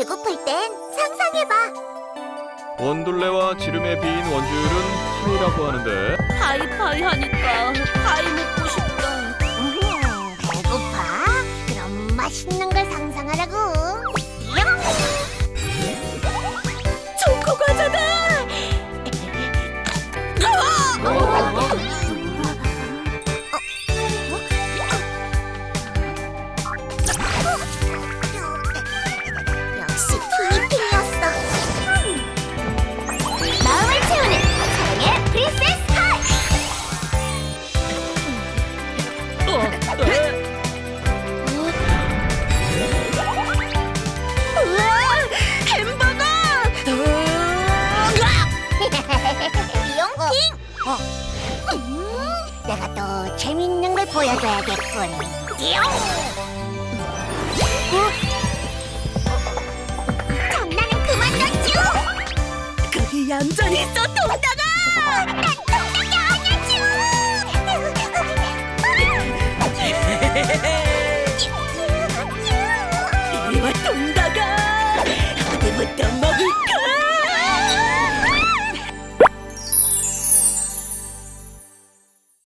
배고플 땐 상상해봐. 원둘레와 지름에 비인 원주율은 파이라고 하는데 파이파이 하니까 파이 먹고 미용핑. 어. 음, 내가 또 재밌는 걸 보여줘야겠군. 띠용. 어? 장난은 그만 둬줘. 거기 얌전히 있어, 동당아.